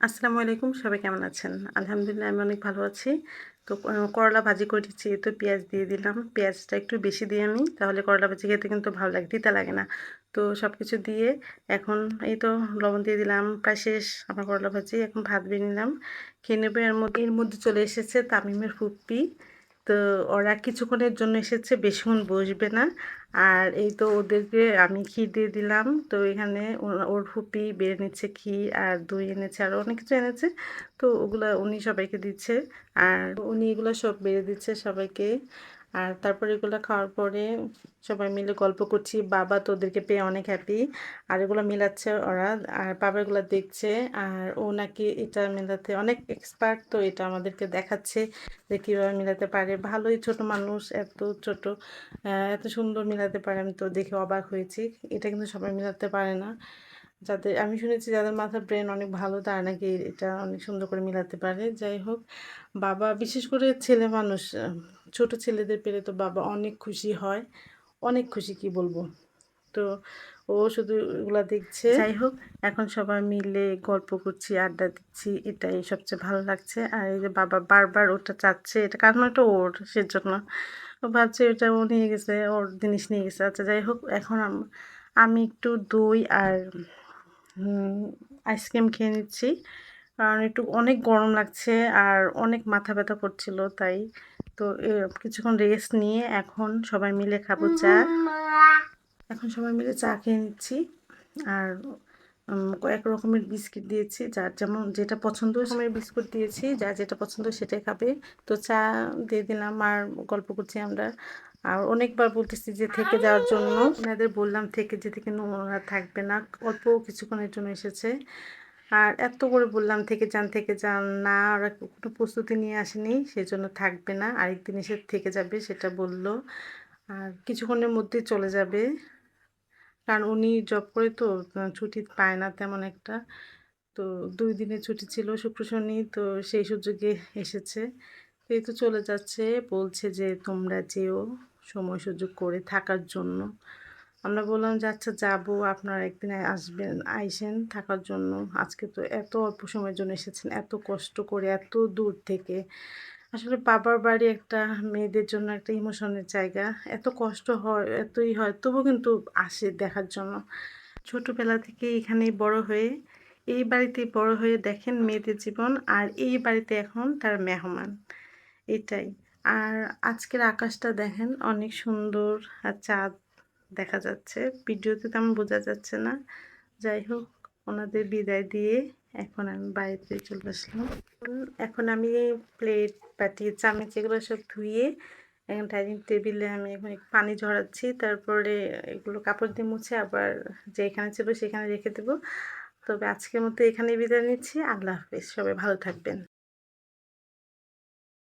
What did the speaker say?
আসসালামু আলাইকুম, সবাই কেমন আছেন? আলহামদুলিল্লাহ, আমি অনেক ভালো আছি। তো করলা ভাজি করেছি তো পেঁয়াজ দিয়ে দিলাম। পেঁয়াজটা একটু বেশি দিয়ে আমি, তাহলে করলা ভাজি খেতে কিন্তু ভালো লাগে দিতে লাগে না। তো সব কিছু দিয়ে এখন এই তো লবণ দিয়ে দিলাম, প্রায় শেষ আমার করলা ভাজি। এখন ভাত বেড়ে নিলাম, খেয়ে নেবে। এর মধ্যে এর মধ্যে চলে এসেছে তামিমের ফুপ্পি তো ওরা কিছুক্ষণের জন্য এসেছে, বেশিক্ষণ বসবে না। আর এই তো ওদেরকে আমি ক্ষীর দিয়ে দিলাম। তো এখানে ওর ফুপি বেড়ে নিচ্ছে ক্ষীর আর দই এনেছে, আর অনেক কিছু এনেছে। তো ওগুলো উনি সবাইকে দিচ্ছে। আর উনি এগুলো সব বেড়ে দিচ্ছে সবাইকে। আর তারপরে এগুলো খাওয়ার পরে সবাই মিলে গল্প করছি। বাবা তো ওদেরকে পেয়ে অনেক হ্যাপি আর এগুলো মিলাচ্ছে ওরা। আর বাবা এগুলো দেখছে আর ও নাকি এটা মেলাতে অনেক এক্সপার্ট তো এটা আমাদেরকে দেখাচ্ছে যে কীভাবে মিলাতে পারে। ভালোই ছোট মানুষ, এত ছোট এত সুন্দর মিলাতে পারে আমি তো দেখে অবাক হয়েছি। এটা কিন্তু সবাই মিলাতে পারে না। যাদের, আমি শুনেছি যাদের মাথার ব্রেন অনেক ভালো, তারা নাকি এটা অনেক সুন্দর করে মিলাতে পারে। যাই হোক, বাবা, বিশেষ করে ছেলে মানুষ ছোট ছেলেদের পেলে তো বাবা অনেক খুশি হয়। অনেক খুশি, কি বলব? তো ও শুধু এগুলা দেখছে। যাই হোক, এখন সবাই মিলে গল্প করছি, আড্ডা দিচ্ছি, এটাই সবচেয়ে ভালো লাগছে। আর এই যে বাবা বারবার ওটা চাচ্ছে, এটা কারণ এটা ওর সেজন্য। ও ভাবছে ওটা ও নিয়ে গেছে, ওর জিনিস নিয়ে গেছে। আচ্ছা যাই হোক, এখন আমি একটু দই আর আইসক্রিম খেয়ে নিচ্ছি। কারণ একটু অনেক গরম লাগছে আর অনেক মাথা ব্যথা করছিল, তাই তো কিছুক্ষণ রেস্ট নিয়ে এখন সবাই মিলে খাব চা। এখন সবাই মিলে চা খেয়ে নিচ্ছি। আর কয়েক রকমের বিস্কিট দিয়েছি, যার যেমন যেটা পছন্দ রকমের বিস্কুট দিয়েছি, যার যেটা পছন্দ সেটাই খাবে। তো চা দিয়ে দিলাম, আর গল্প করছি আমরা। আর অনেকবার বলতেছি যে থেকে যাওয়ার জন্য। ওনাদের বললাম থেকে যেতে, কিন্তু ওনারা থাকবে না। অল্প কিছুক্ষণের জন্য এসেছে। আর এত করে বললাম থেকে যান থেকে যান না ওরা কোনো প্রস্তুতি নিয়ে আসেনি, সেজন্য থাকবে না। আরেকদিন এসে থেকে যাবে, সেটা বলল। আর কিছুক্ষণের মধ্যেই চলে যাবে। কারণ উনি জব করে তো, ছুটি পায় না তেমন একটা। তো দুই দিনের ছুটি ছিল, শুক্র শনি, তো সেই সুযোগে এসেছে। তো এই তো চলে যাচ্ছে। বলছে যে, তোমরা যেও সময় সুযোগ করে থাকার জন্য। আমরা বললাম যে আচ্ছা যাব। আপনারা একদিন আসবেন, আইসেন থাকার জন্য। আজকে তো এত অল্প সময়ের জন্য এসেছেন, এত কষ্ট করে, এত দূর থেকে। আসলে বাবার বাড়ি একটা মেয়েদের জন্য একটা ইমোশনের জায়গা। এত কষ্ট হয়, এতই হয় তবু কিন্তু আসে দেখার জন্য। ছোটোবেলা থেকে এখানেই বড় হয়ে, এই বাড়িতে বড় হয়ে দেখেন মেয়েদের জীবন। আর এই বাড়িতে এখন তার মেহমান। এটাই। আর আজকের আকাশটা দেখেন, অনেক সুন্দর আর চাঁদ দেখা যাচ্ছে। ভিডিওতে তেমন বোঝা যাচ্ছে না। যাই হোক, ওনাদের বিদায় দিয়ে এখন আমি বাড়িতে চলে আসলাম। এখন আমি প্লেট বাটি চামচ এগুলো সব ধুয়ে, এখন ডাইনিং টেবিলে আমি এখন পানি ঝরাচ্ছি। তারপরে এগুলো কাপড় দিয়ে মুছে আবার যেখানে ছিল সেখানে রেখে দেবো। তবে আজকের মতো এখানেই বিদায় নিচ্ছি। আল্লাহ হাফেজ। সবাই ভালো থাকবেন।